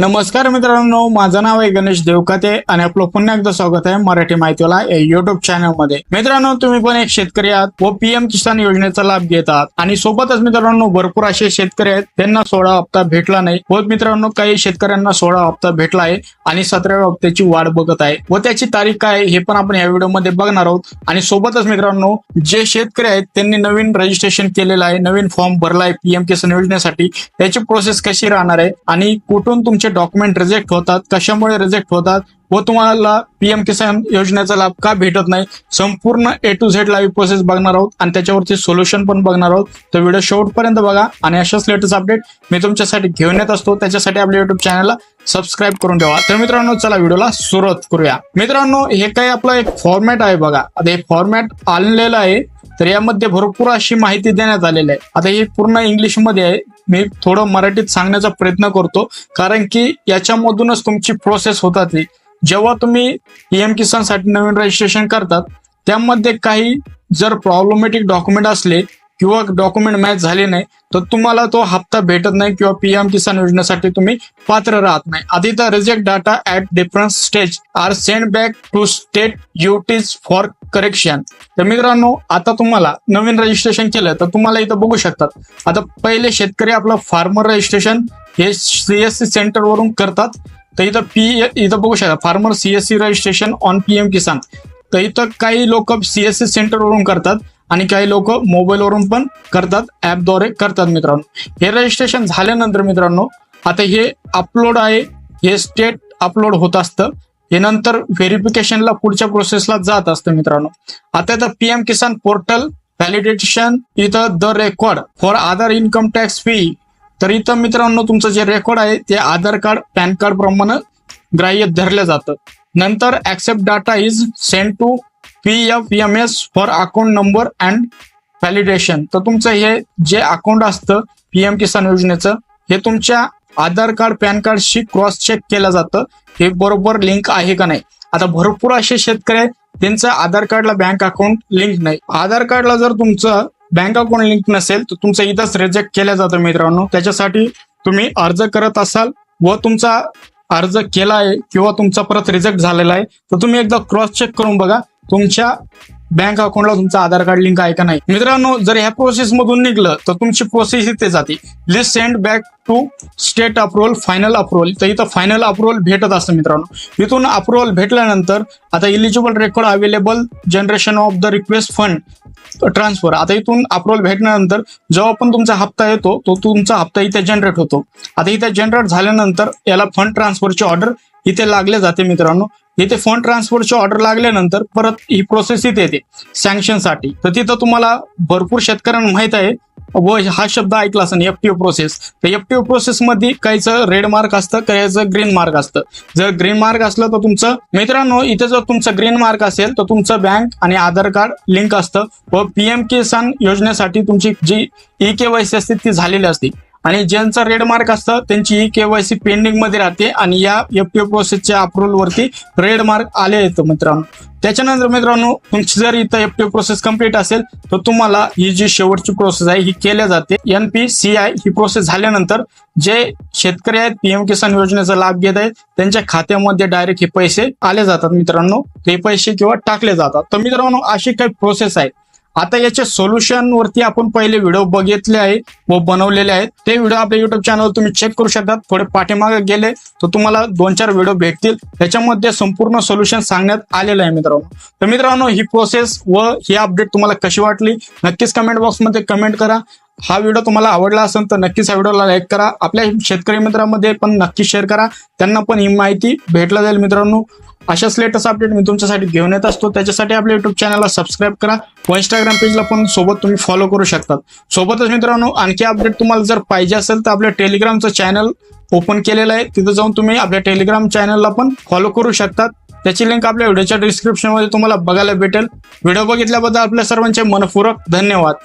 नमस्कार मित्रांनो माझं नाव आहे गणेश देवकाते आणि आपलं पुन्हा एकदा स्वागत आहे मराठी माहितीला या युट्यूब चॅनलमध्ये. मित्रांनो तुम्ही पण एक शेतकरी आहात व पीएम किसान योजनेचा लाभ घेत आहात. आणि सोबतच मित्रांनो भरपूर असे शेतकरी आहेत त्यांना सोळा हप्ता भेटला नाही. व मित्रांनो काही शेतकऱ्यांना सोळा हप्ता भेटला आहे आणि सतराव्या हप्त्याची वाट बघत आहे. व त्याची तारीख काय हे पण आपण या व्हिडिओमध्ये बघणार आहोत. आणि सोबतच मित्रांनो जे शेतकरी आहेत त्यांनी नवीन रजिस्ट्रेशन केलेलं आहे नवीन फॉर्म भरला आहे पीएम किसान योजनेसाठी. त्याची प्रोसेस कशी राहणार आहे आणि कुठून तुमचे डॉक्युमेंट रिजेक्ट होतात कशामुळे रिजेक्ट होतात? व तुम्हाला पीएम किसान योजनेचा लाभ का भेटत नाही? संपूर्ण A to Z live process बघणार आहोत आणि त्याच्यावरती सोल्युशन पण बघणार आहोत. तर व्हिडिओ शेवटपर्यंत बघा आणि अशाच लेटेस्ट अपडेट मी तुमच्यासाठी घेऊन येत असतो. त्याच्यासाठी आपल्या युट्यूब चॅनलला सबस्क्राईब करून ठेवा. तर मित्रांनो चला व्हिडिओला सुरुवात करूया. मित्रांनो हे काही आपलं एक फॉर्मॅट आहे बघा. आता हे फॉर्मॅट आणलेलं आहे तर यामध्ये भरपूर अशी माहिती देण्यात आलेली आहे. आता ही पूर्ण इंग्लिशमध्ये आहे. मी थोडं मराठीत सांगण्याचा प्रयत्न करतो कारण की याच्यामधूनच तुमची प्रोसेस होतात ती जेव्हा तुम्ही पीएम किसानसाठी नवीन रजिस्ट्रेशन करतात त्यामध्ये काही जर प्रॉब्लेमॅटिक डॉक्युमेंट असले किंवा डॉक्युमेंट मॅच झाले नाही तर तुम्हाला तो हप्ता भेटत नाही किंवा पीएम किसान योजनेसाठी तुम्ही पात्र राहत नाही. आधी तर reject data at difference stage are send back to state UTs for correction तर मित्रांनो आता तुम्हाला नवीन रजिस्ट्रेशन केलं तर तुम्हाला इथं बघू शकतात. आता पहिले शेतकरी आपलं फार्मर रजिस्ट्रेशन हे सीएससी सेंटर वरून करतात. तर इथं पी इथं बघू शकता farmer CSC registration on PM Kisan तर इथं काही लोक सीएससी सेंटर वरून करतात आणि काही लोक मोबाईलवरून पण करतात ॲपद्वारे करतात मित्रांनो. हे रजिस्ट्रेशन झाल्यानंतर मित्रांनो आता हे अपलोड आहे हे स्टेट अपलोड होत असतं. हे नंतर व्हेरिफिकेशनला पुढच्या प्रोसेसला जात असतं मित्रांनो. आता इथं पीएम किसान पोर्टल व्हॅलिडेशन इथं the record for Aadhaar income tax fee तर इथं मित्रांनो तुमचं जे रेकॉर्ड आहे ते आधार कार्ड पॅन कार्ड प्रमाणे ग्राह्य धरलं जातं. नंतर accept data is send to P F M S for account number and validation तर तुमचं हे जे अकाउंट असतं पीएम किसान योजनेचं हे तुमच्या आधार कार्ड पॅन कार्डशी क्रॉस चेक केलं जातं. हे बरोबर लिंक आहे का नाही? आता भरपूर असे शेतकरी आहेत त्यांचं आधार कार्डला बँक अकाउंट लिंक नाही. आधार कार्डला जर तुमचं बँक अकाउंट लिंक नसेल तर तुमचं इथंच रिजेक्ट केलं जातं मित्रांनो. त्याच्यासाठी तुम्ही अर्ज करत असाल व तुमचा अर्ज केला आहे किंवा तुमचा परत रिजेक्ट झालेला आहे तर तुम्ही एकदा क्रॉस चेक करून बघा तुमच्या बँक अकाउंटला तुमचं आधार कार्ड लिंक आहे का नाही. मित्रांनो जर ह्या प्रोसेस मधून निघलं तर तुमची प्रोसेस इथे जाते. List send back to state approval final approval तर इथं फायनल अप्रुव्हल भेटत असतं मित्रांनो. इथून अप्रुव्हल भेटल्यानंतर आता eligible record available generation of the request fund transfer आता इथून अप्रुव्हल भेटल्यानंतर जेव्हा पण तुमचा हप्ता येतो तो तुमचा हप्ता इथे जनरेट होतो. आता इथे जनरेट झाल्यानंतर याला फंड ट्रान्सफरची ऑर्डर इथे लागले जाते मित्रांनो. इथे फंड ट्रान्सफरची ऑर्डर लागल्यानंतर परत ही प्रोसेस इथे येते. सँक्शनसाठी तर तिथं तुम्हाला भरपूर शेतकऱ्यांना माहीत आहे व हा शब्द ऐकला असेल एफटीओ प्रोसेस तर एफटीओ प्रोसेस मध्ये काहीचं रेड मार्क असतं काहीचं ग्रीन मार्क असतं. जर ग्रीन मार्क असलं तर तुमचं मित्रांनो इथे जर तुमचं ग्रीन मार्क असेल तर तुमचं बँक आणि आधार कार्ड लिंक असतं. व पीएम किसान योजनेसाठी तुमची जी ई केवायसी असते ती झालेली असते. आणि ज्यांचं रेड मार्क असतं त्यांची ही केवायसी पेंडिंगमध्ये राहते आणि या एफ टी प्रोसेसच्या अप्रुव्हल वरती रेड मार्क आले येतं मित्रांनो. त्याच्यानंतर मित्रांनो तुमची जर इथं एफटीओ प्रोसेस कंप्लीट असेल तर तुम्हाला ही जी शेवटची प्रोसेस आहे ही केल्या जाते. एन पी सी आय ही प्रोसेस झाल्यानंतर जे शेतकरी आहेत पीएम किसान योजनेचा लाभ घेत आहेत त्यांच्या खात्यामध्ये डायरेक्ट हे पैसे आले जातात मित्रांनो. हे पैसे किंवा टाकले जातात. तर मित्रांनो अशी काही प्रोसेस आहे. आता याचे सोल्युशन वरती आपण पहिले व्हिडिओ बघितले आहे व बनवलेले आहेत. ते व्हिडिओ आपल्या युट्यूब चॅनलवर तुम्ही चेक करू शकता. थोडे पाठीमागे गेले तर तुम्हाला दोन चार व्हिडिओ भेटतील. त्याच्यामध्ये संपूर्ण सोल्युशन सांगण्यात आलेलं आहे मित्रांनो. तर मित्रांनो ही प्रोसेस व ही अपडेट तुम्हाला कशी वाटली? नक्कीच कमेंट बॉक्समध्ये कमेंट करा. हा व्हिडिओ तुम्हाला आवडला असेल तर नक्कीच हा व्हिडिओला लाईक करा. आपल्या शेतकरी मित्रांमध्ये पण नक्की शेअर करा. त्यांना पण ही माहिती भेटला जाईल मित्रांनो. अशाच लेटेस्ट अपडेट मी तुमच्यासाठी घेऊन येत असतो. त्याच्यासाठी आपल्या युट्यूब चॅनलला सबस्क्राईब करा. व इंस्टाग्राम पेजला पण सोबत तुम्ही फॉलो करू शकतात. सोबतच मित्रांनो आणखी अपडेट तुम्हाला जर पाहिजे असेल तर आपल्या टेलिग्रामचं चॅनल ओपन केलेलं आहे. तिथं जाऊन तुम्ही आपल्या टेलिग्राम चॅनलला पण फॉलो करू शकतात. त्याची लिंक आपल्या व्हिडिओच्या डिस्क्रिप्शनमध्ये तुम्हाला बघायला भेटेल. व्हिडिओ बघितल्याबद्दल आपल्या सर्वांचे मनपूर्वक धन्यवाद.